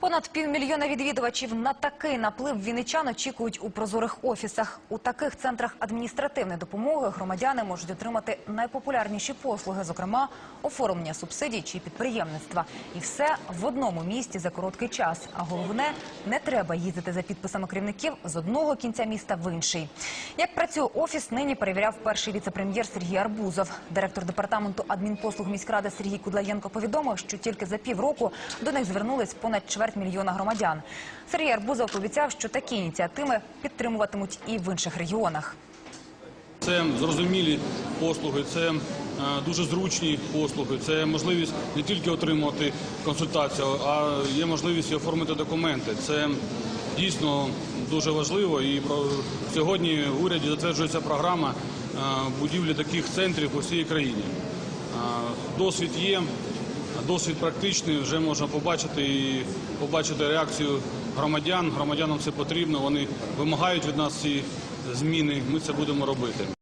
Понад півмільйона відвідувачів на такий наплив вінничан очікують у прозорих офісах. У таких центрах адміністративної допомоги громадяни можуть отримати найпопулярніші послуги, зокрема оформлення субсидій чи підприємництва. І все в одному місті за короткий час. А головне, не треба їздити за підписами керівників з одного кінця міста в інший. Як працює офіс, нині перевіряв перший віце-прем'єр Сергій Арбузов. Директор департаменту адмінпослуг міськради Сергій Кудлаєнко повідомив, що тільки за півроку до них звернулись понад чверть мільйона громадян. Сергій Арбузов пообіцяв, що такі ініціативи підтримуватимуть і в інших регіонах. Це зрозумілі послуги, це е, дуже зручні послуги, це можливість не тільки отримувати консультацію, а є можливість і оформити документи. Це дійсно дуже важливо. І сьогодні в уряді затверджується програма е, будівлі таких центрів у всій країні. Е, Досвід є, досвід практичний. Вже можна побачити і побачити реакцію громадян. Громадянам це потрібно. Вони вимагають від нас ці зміни. Ми це будемо робити.